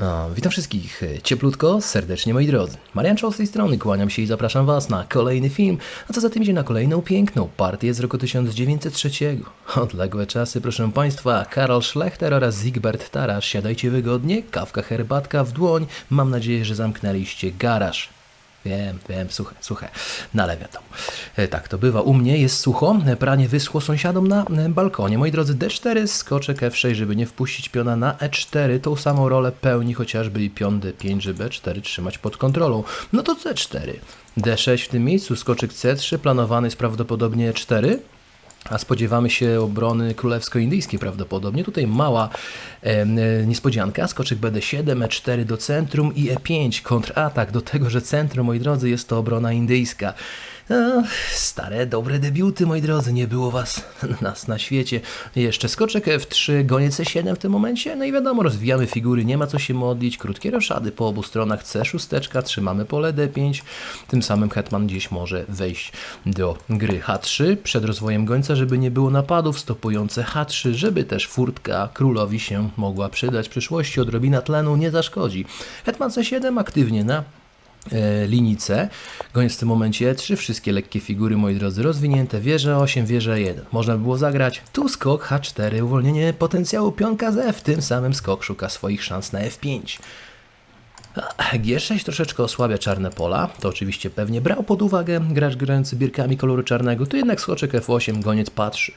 O, witam wszystkich cieplutko, serdecznie moi drodzy. Marian Czoł z tej strony, kłaniam się i zapraszam Was na kolejny film, a co za tym idzie na kolejną piękną partię z roku 1903. Odległe czasy, proszę Państwa, Karol Schlechter oraz Ziegbert Tarasz. Siadajcie wygodnie, kawka, herbatka w dłoń. Mam nadzieję, że zamknęliście garaż. Wiem, wiem, suche, suche, no ale wiadomo. E, Tak, to bywa u mnie, jest sucho, e, pranie wyschło sąsiadom na e, balkonie. Moi drodzy, D4, skoczek F6, żeby nie wpuścić piona na E4. Tą samą rolę pełni chociażby i pion D5, żeby E4 trzymać pod kontrolą. No to C4. D6 w tym miejscu, skoczek C3, planowany jest prawdopodobnie E4. A spodziewamy się obrony królewsko-indyjskiej prawdopodobnie. Tutaj mała e, niespodzianka. Skoczek BD7, E4 do centrum i E5 kontratak. Do tego, że centrum, moi drodzy, jest to obrona indyjska. Stare, dobre debiuty, moi drodzy. Nie było was nas na świecie. Jeszcze skoczek F3, goniec C7 w tym momencie. No i wiadomo, rozwijamy figury, nie ma co się modlić. Krótkie roszady po obu stronach C6, trzymamy pole D5. Tym samym hetman gdzieś może wejść do gry H3 przed rozwojem gońca, żeby nie było napadów, stopujące H3, żeby też furtka królowi się mogła przydać w przyszłości. Odrobina tlenu nie zaszkodzi. Hetman C7 aktywnie na linii C. Goniec w tym momencie E3, wszystkie lekkie figury, moi drodzy, rozwinięte, wieża 8, wieża 1. Można by było zagrać tu skok H4, uwolnienie potencjału pionka z F, tym samym skok szuka swoich szans na F5. G6 troszeczkę osłabia czarne pola, to oczywiście pewnie brał pod uwagę gracz grający bierkami koloru czarnego, tu jednak skoczek F8, goniec patrzy.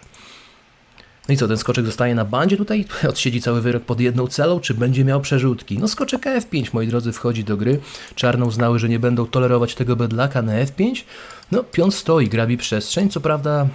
No i co, ten skoczek zostaje na bandzie tutaj? Odsiedzi cały wyrok pod jedną celą, czy będzie miał przerzutki? No skoczek F5, moi drodzy, wchodzi do gry. Czarno uznały, że nie będą tolerować tego bedlaka na F5. No, pion stoi, grabi przestrzeń, co prawda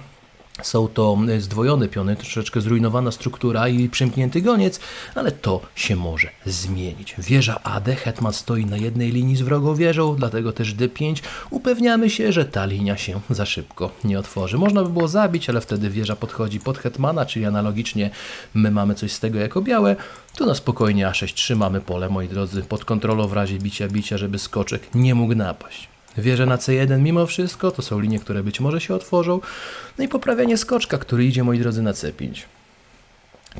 są to e, zdwojone piony, troszeczkę zrujnowana struktura i przymknięty goniec, ale to się może zmienić. Wieża AD, hetman stoi na jednej linii z wrogą wieżą, dlatego też D5. Upewniamy się, że ta linia się za szybko nie otworzy. Można by było zabić, ale wtedy wieża podchodzi pod hetmana, czyli analogicznie my mamy coś z tego jako białe. Tu na spokojnie A6 trzymamy pole, moi drodzy, pod kontrolą w razie bicia bicia, żeby skoczek nie mógł napaść. Wieża na C1 mimo wszystko, to są linie, które być może się otworzą. No i poprawianie skoczka, który idzie, moi drodzy, na C5.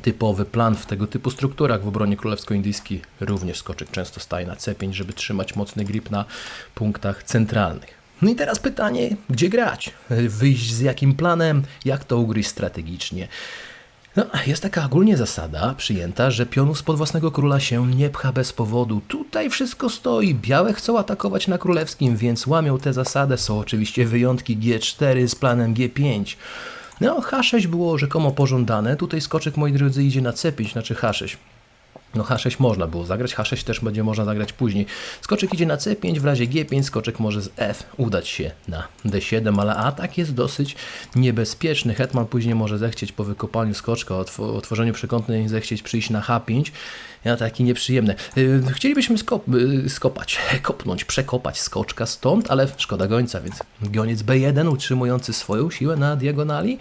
Typowy plan w tego typu strukturach w obronie królewsko-indyjskiej. Również skoczek często staje na C5, żeby trzymać mocny grip na punktach centralnych. No i teraz pytanie, gdzie grać? Wyjść z jakim planem? Jak to ugryźć strategicznie? No, jest taka ogólnie zasada przyjęta, że pionów spod własnego króla się nie pcha bez powodu. Tutaj wszystko stoi. Białe chcą atakować na królewskim, więc łamią tę zasadę. Są oczywiście wyjątki G4 z planem G5. No, H6 było rzekomo pożądane. Tutaj skoczek, moi drodzy, idzie na C5, znaczy H6. No H6 można było zagrać, H6 też będzie można zagrać później. Skoczek idzie na C5, w razie G5 skoczek może z F udać się na D7, ale atak jest dosyć niebezpieczny. Hetman później może zechcieć po wykopaniu skoczka, otw- otworzeniu przekątnej, zechcieć przyjść na H5. Ataki nieprzyjemne. Yy, Chcielibyśmy skop- yy, skopać, kopnąć, przekopać skoczka stąd, ale szkoda gońca, więc goniec B1 utrzymujący swoją siłę na diagonali.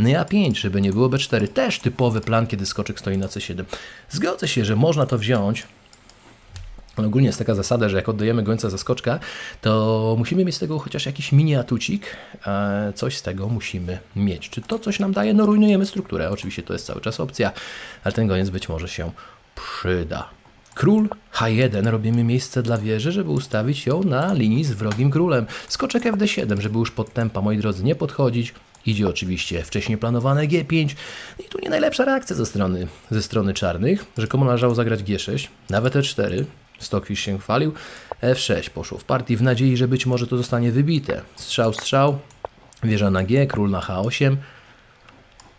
No i A5, żeby nie było B4. Też typowy plan, kiedy skoczek stoi na C7. Zgodzę się, że można to wziąć. Ogólnie jest taka zasada, że jak oddajemy gońca za skoczka, to musimy mieć z tego chociaż jakiś mini atucik. e, Coś z tego musimy mieć. Czy to coś nam daje? No rujnujemy strukturę. Oczywiście to jest cały czas opcja, ale ten goniec być może się przyda. Król H1 robimy miejsce dla wieży, żeby ustawić ją na linii z wrogim królem. Skoczek FD7, żeby już pod tempa, moi drodzy, nie podchodzić. Idzie oczywiście wcześniej planowane G5. I tu nie najlepsza reakcja ze strony, ze strony czarnych. Rzekomo należało zagrać G6, nawet E4. Stockfish się chwalił. F6 poszło w partii w nadziei, że być może to zostanie wybite. Strzał, strzał. Wieża na G, król na H8.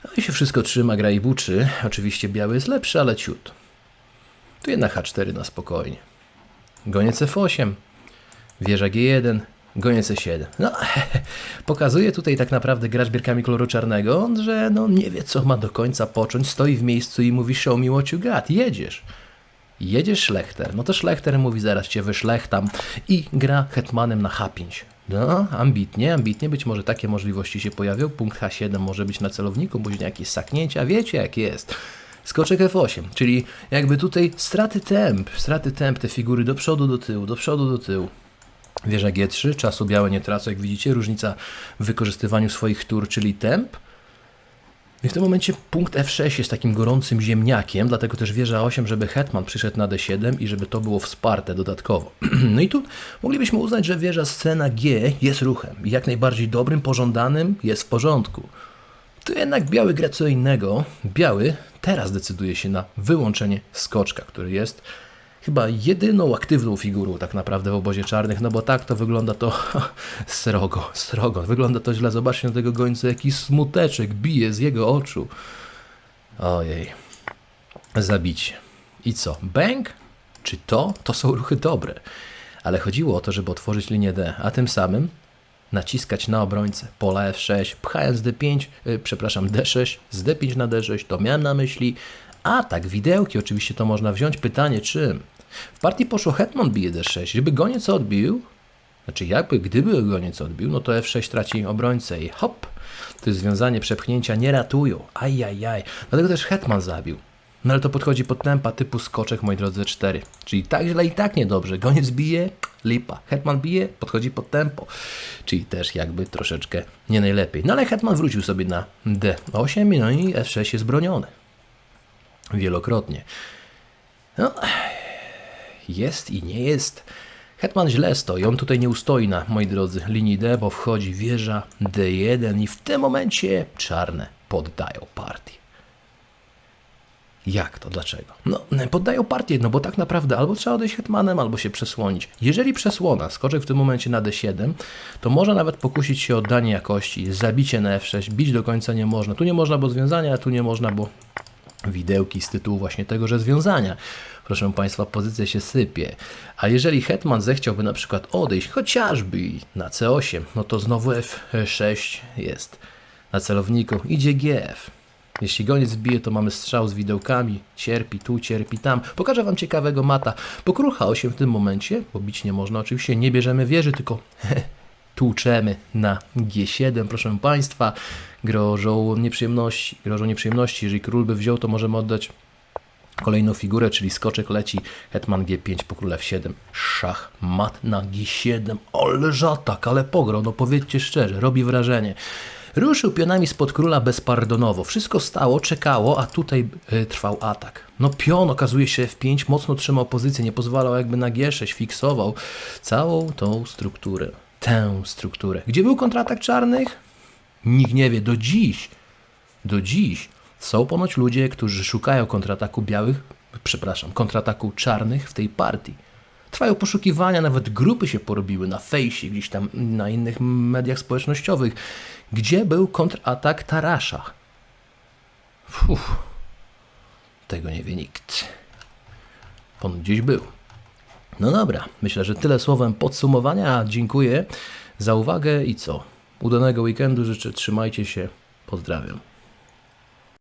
No i się wszystko trzyma, gra i buczy. Oczywiście biały jest lepszy, ale ciut. Tu jednak H4 na spokojnie. Goniec F8. Wieża G1. Goniec E7. No, pokazuje tutaj tak naprawdę gracz bierkami koloru czarnego, że no nie wie co ma do końca począć, stoi w miejscu i mówi show me what you got, jedziesz. Jedziesz Szlechter. No to Szlechter mówi zaraz cię wyszlechtam i gra hetmanem na H5. No, ambitnie, ambitnie, być może takie możliwości się pojawią. Punkt H7 może być na celowniku, później jakieś saknięcia, wiecie jak jest. Skoczek F8, czyli jakby tutaj straty temp, straty temp, te figury do przodu, do tyłu, do przodu, do tyłu. Wieża G3, czasu białe nie tracą, jak widzicie, różnica w wykorzystywaniu swoich tur, czyli temp. I w tym momencie punkt F6 jest takim gorącym ziemniakiem, dlatego też wieża 8, żeby hetman przyszedł na D7 i żeby to było wsparte dodatkowo. No i tu moglibyśmy uznać, że wieża scena G jest ruchem i jak najbardziej dobrym, pożądanym jest w porządku. Tu jednak biały gra co innego. Biały teraz decyduje się na wyłączenie skoczka, który jest chyba jedyną aktywną figurą tak naprawdę w obozie czarnych, no bo tak to wygląda to srogo, srogo. Wygląda to źle. Zobaczcie na tego gońca, jaki smuteczek bije z jego oczu. Ojej. Zabicie. I co? Bang? Czy to? To są ruchy dobre. Ale chodziło o to, żeby otworzyć linię D, a tym samym naciskać na obrońcę pola F6, pchając D5, y, przepraszam, D6 z D5 na D6, to miałem na myśli. A tak, widełki oczywiście to można wziąć. Pytanie czym? W partii poszło hetman bije D6, żeby goniec odbił, znaczy jakby gdyby goniec odbił, no to F6 traci obrońcę i hop, to jest związanie przepchnięcia nie ratują, ajajaj, dlatego też hetman zabił. No ale to podchodzi pod tempa typu skoczek, moi drodzy, 4. Czyli tak źle i tak niedobrze. Goniec bije, lipa. Hetman bije, podchodzi pod tempo. Czyli też jakby troszeczkę nie najlepiej. No ale Hetman wrócił sobie na D8, no i F6 jest broniony. Wielokrotnie. No, jest i nie jest. Hetman źle stoi, on tutaj nie ustoi na, moi drodzy, linii D, bo wchodzi wieża D1 i w tym momencie czarne poddają partię. Jak to? Dlaczego? No, poddają partię, no bo tak naprawdę albo trzeba odejść hetmanem, albo się przesłonić. Jeżeli przesłona, skoczek w tym momencie na D7, to może nawet pokusić się o oddanie jakości, zabicie na F6, bić do końca nie można. Tu nie można, bo związania, a tu nie można, bo widełki z tytułu właśnie tego, że związania. Proszę Państwa, pozycja się sypie. A jeżeli hetman zechciałby na przykład odejść chociażby na C8, no to znowu F6 jest na celowniku. Idzie GF. Jeśli goniec wbije, to mamy strzał z widełkami. Cierpi tu, cierpi tam. Pokażę Wam ciekawego mata. Po król H8 w tym momencie, bo bić nie można oczywiście, nie bierzemy wieży, tylko tłuczemy na G7, proszę Państwa. Grożą nieprzyjemności, grożą nieprzyjemności. Jeżeli król by wziął, to możemy oddać kolejną figurę, czyli skoczek leci, hetman G5 po król F7, szach, mat na G7, ale żatak, ale pogro, no powiedzcie szczerze, robi wrażenie. Ruszył pionami spod króla bezpardonowo. Wszystko stało, czekało, a tutaj y, trwał atak. No pion okazuje się F5 mocno trzymał pozycję, nie pozwalał jakby na G6, fiksował całą tą strukturę. Tę strukturę. Gdzie był kontratak czarnych? Nikt nie wie. Do dziś, do dziś są ponoć ludzie, którzy szukają kontrataku białych, przepraszam, kontrataku czarnych w tej partii. Trwają poszukiwania, nawet grupy się porobiły na fejsie, gdzieś tam na innych mediach społecznościowych. Gdzie był kontratak Tarasza? Fuh, tego nie wie nikt. On gdzieś był. No dobra, myślę, że tyle słowem podsumowania. Dziękuję za uwagę i co? Udanego weekendu życzę, trzymajcie się, pozdrawiam.